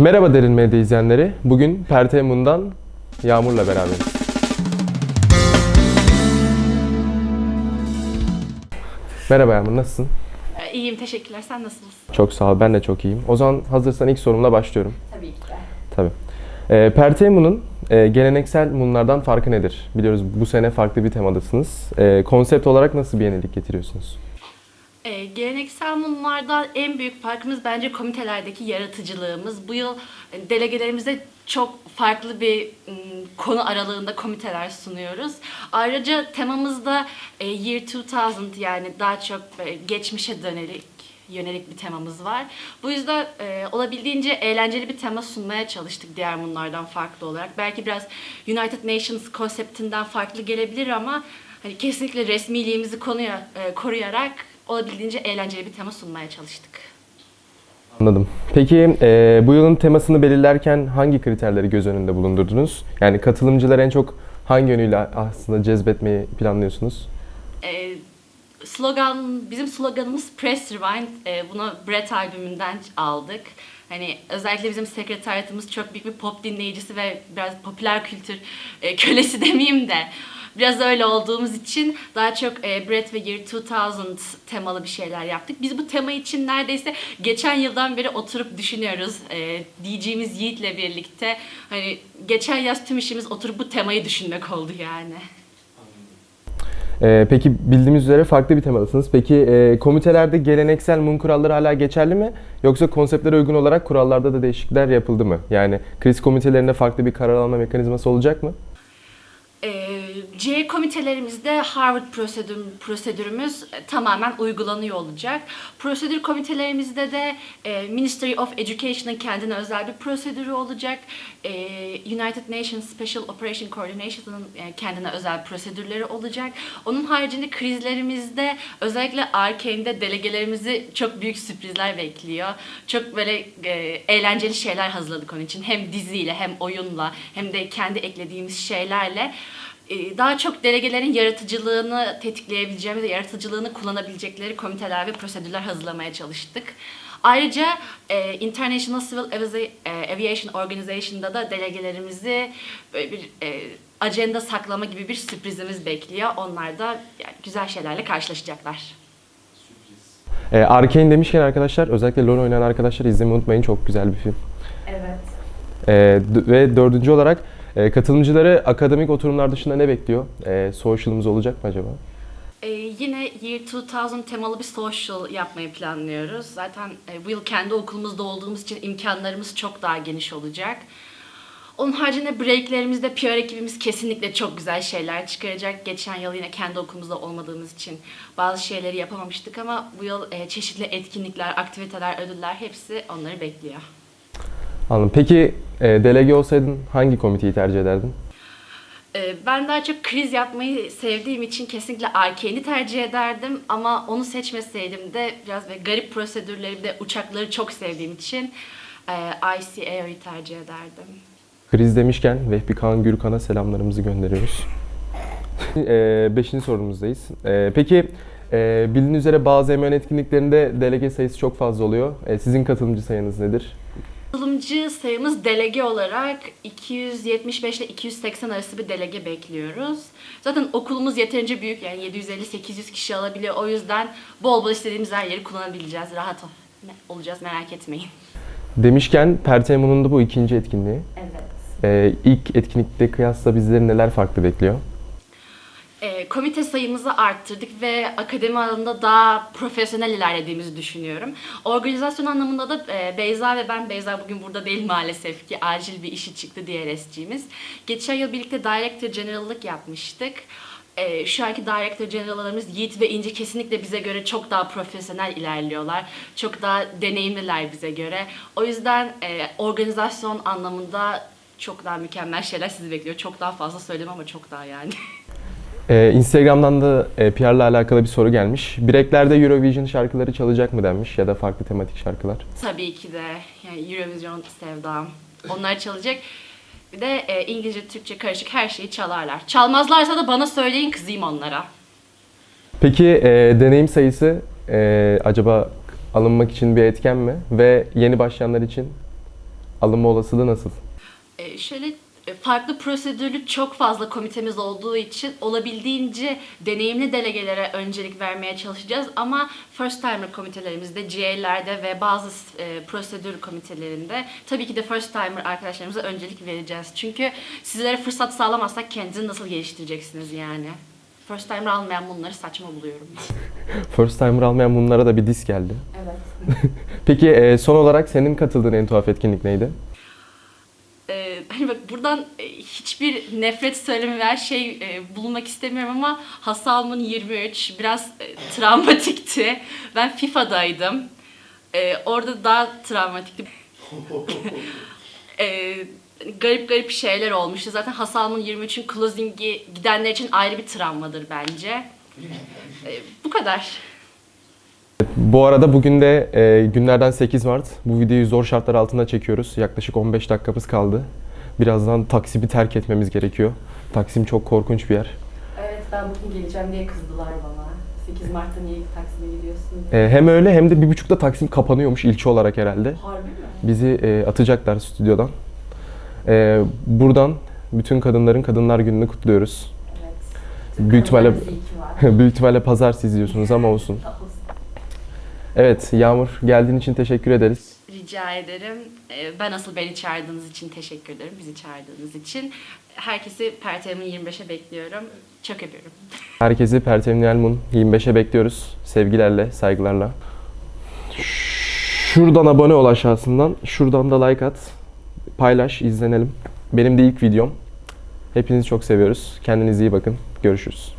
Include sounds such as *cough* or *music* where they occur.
Merhaba Derin Medya izleyenleri. Bugün Pertemun'dan Yağmur'la beraberiz. Merhaba Yağmur, nasılsın? Ee, İyiyim, teşekkürler. Sen nasılsın? Çok sağ ol, ben de çok iyiyim. O zaman hazırsan ilk sorumla başlıyorum. Tabii ki de. Tabii. Ee, Pertemun'un e, geleneksel mumlardan farkı nedir? Biliyoruz bu sene farklı bir temadasınız. Ee, konsept olarak nasıl bir yenilik getiriyorsunuz? Ee, geleneksel mumlardan en büyük farkımız bence komitelerdeki yaratıcılığımız. Bu yıl e, delegelerimize çok farklı bir konu aralığında komiteler sunuyoruz. Ayrıca temamızda e, Year 2000 yani daha çok e, geçmişe dönelik yönelik bir temamız var. Bu yüzden e, olabildiğince eğlenceli bir tema sunmaya çalıştık diğer mumlardan farklı olarak. Belki biraz United Nations konseptinden farklı gelebilir ama hani kesinlikle resmiliğimizi konuya e, koruyarak olabildiğince eğlenceli bir tema sunmaya çalıştık. Anladım. Peki e, bu yılın temasını belirlerken hangi kriterleri göz önünde bulundurdunuz? Yani katılımcıları en çok hangi yönüyle aslında cezbetmeyi planlıyorsunuz? E, slogan, bizim sloganımız Press Rewind. E, bunu Brett albümünden aldık. Hani özellikle bizim sekretariatımız çok büyük bir pop dinleyicisi ve biraz popüler kültür e, kölesi demeyeyim de biraz öyle olduğumuz için daha çok e, Brett ve Year 2000 temalı bir şeyler yaptık. Biz bu tema için neredeyse geçen yıldan beri oturup düşünüyoruz. E, DJ'miz Yiğit'le birlikte. Hani geçen yaz tüm işimiz oturup bu temayı düşünmek oldu yani. Ee, peki bildiğimiz üzere farklı bir temadasınız. Peki e, komitelerde geleneksel mum kuralları hala geçerli mi? Yoksa konseptlere uygun olarak kurallarda da değişiklikler yapıldı mı? Yani kriz komitelerinde farklı bir karar alma mekanizması olacak mı? Ee, C komitelerimizde Harvard prosedür, prosedürümüz e, tamamen uygulanıyor olacak. Prosedür komitelerimizde de e, Ministry of Education'ın kendine özel bir prosedürü olacak. E, United Nations Special Operation Coordination'ın e, kendine özel prosedürleri olacak. Onun haricinde krizlerimizde özellikle Arcane'de delegelerimizi çok büyük sürprizler bekliyor. Çok böyle e, eğlenceli şeyler hazırladık onun için. Hem diziyle hem oyunla hem de kendi eklediğimiz şeylerle e, daha çok delegelerin yaratıcılığını tetikleyebileceğimiz yaratıcılığını kullanabilecekleri komiteler ve prosedürler hazırlamaya çalıştık. Ayrıca e, International Civil e, Aviation Organization'da da delegelerimizi böyle bir e, ajanda saklama gibi bir sürprizimiz bekliyor. Onlar da yani güzel şeylerle karşılaşacaklar. E, Arcane demişken arkadaşlar özellikle LoL oynayan arkadaşlar izlemeyi unutmayın. Çok güzel bir film. Evet. E, ve dördüncü olarak e, katılımcıları akademik oturumlar dışında ne bekliyor? E, social'ımız olacak mı acaba? Ee, yine Year 2000 temalı bir social yapmayı planlıyoruz. Zaten e, yıl kendi okulumuzda olduğumuz için imkanlarımız çok daha geniş olacak. Onun haricinde breaklerimizde PR ekibimiz kesinlikle çok güzel şeyler çıkaracak. Geçen yıl yine kendi okulumuzda olmadığımız için bazı şeyleri yapamamıştık ama bu yıl e, çeşitli etkinlikler, aktiviteler, ödüller hepsi onları bekliyor. Anladım. Peki e, delege olsaydın hangi komiteyi tercih ederdin? Ee, Ben daha çok kriz yapmayı sevdiğim için kesinlikle Arcane'i tercih ederdim ama onu seçmeseydim de biraz böyle garip prosedürleri de uçakları çok sevdiğim için e, ICAO'yu tercih ederdim. Kriz demişken Vehbi Kaan Gürkan'a selamlarımızı gönderiyoruz. e, beşinci sorumuzdayız. E, peki e, bildiğiniz üzere bazı MN etkinliklerinde delege sayısı çok fazla oluyor. E, sizin katılımcı sayınız nedir? Katılımcı sayımız delege olarak 275 ile 280 arası bir delege bekliyoruz. Zaten okulumuz yeterince büyük yani 750-800 kişi alabiliyor. O yüzden bol bol istediğimiz her yeri kullanabileceğiz. Rahat ol- olacağız merak etmeyin. Demişken Pertemun'un da bu ikinci etkinliği. Evet. E, ilk etkinlikte kıyasla bizleri neler farklı bekliyor? E, komite sayımızı arttırdık ve akademi alanında daha profesyonel ilerlediğimizi düşünüyorum. Organizasyon anlamında da e, Beyza ve ben, Beyza bugün burada değil maalesef ki acil bir işi çıktı DRS'ciğimiz. Geçen yıl birlikte Director General'lık yapmıştık. E, şu anki Director General'larımız Yiğit ve İnci kesinlikle bize göre çok daha profesyonel ilerliyorlar. Çok daha deneyimliler bize göre. O yüzden e, organizasyon anlamında çok daha mükemmel şeyler sizi bekliyor. Çok daha fazla söylemem ama çok daha yani. *laughs* E, Instagram'dan da e, PR'la alakalı bir soru gelmiş. Breklerde Eurovision şarkıları çalacak mı denmiş ya da farklı tematik şarkılar. Tabii ki de. Yani Eurovision sevdam. Onlar çalacak. Bir de e, İngilizce, Türkçe karışık her şeyi çalarlar. Çalmazlarsa da bana söyleyin kızayım onlara. Peki e, deneyim sayısı e, acaba alınmak için bir etken mi? Ve yeni başlayanlar için Alınma olasılığı nasıl? E, şöyle farklı prosedürlü çok fazla komitemiz olduğu için olabildiğince deneyimli delegelere öncelik vermeye çalışacağız ama first timer komitelerimizde, GA'lerde ve bazı e, prosedür komitelerinde tabii ki de first timer arkadaşlarımıza öncelik vereceğiz. Çünkü sizlere fırsat sağlamazsak kendinizi nasıl geliştireceksiniz yani? First timer almayan bunları saçma buluyorum. *laughs* First timer almayan bunlara da bir disk geldi. Evet. *laughs* Peki e, son olarak senin katıldığın en tuhaf etkinlik neydi? Ee, hani bak buradan e, hiçbir nefret söylemi ver şey e, bulunmak istemiyorum ama Hasalm'ın 23 biraz e, travmatikti. Ben FIFA'daydım. E, orada daha travmatikti. *laughs* E, garip garip şeyler olmuştu. Zaten Hasalm'ın 23'ün closing'i gidenler için ayrı bir travmadır bence. E, bu kadar. Bu arada bugün de e, günlerden 8 Mart. Bu videoyu zor şartlar altında çekiyoruz. Yaklaşık 15 dakikamız kaldı. Birazdan Taksim'i terk etmemiz gerekiyor. Taksim çok korkunç bir yer. Evet ben bugün geleceğim diye kızdılar bana. 8 Mart'ta niye Taksim'e gidiyorsun E, hem öyle hem de bir buçukta Taksim kapanıyormuş ilçe olarak herhalde. Harbi mi? Bizi e, atacaklar stüdyodan. E, buradan bütün kadınların Kadınlar Günü'nü kutluyoruz. Evet. Büyük ihtimalle, *laughs* büyük ihtimalle pazartesi izliyorsunuz ama olsun. *laughs* Evet Yağmur geldiğin için teşekkür ederiz. Rica ederim. Ee, Ben asıl beni çağırdığınız için teşekkür ederim. Bizi çağırdığınız için. Herkesi Pertem'in 25'e bekliyorum. Çok öpüyorum. Herkesi Pertemniyel Moon 25'e bekliyoruz. Sevgilerle, saygılarla. Şuradan abone ol aşağısından. Şuradan da like at. Paylaş, izlenelim. Benim de ilk videom. Hepinizi çok seviyoruz. Kendinize iyi bakın. Görüşürüz.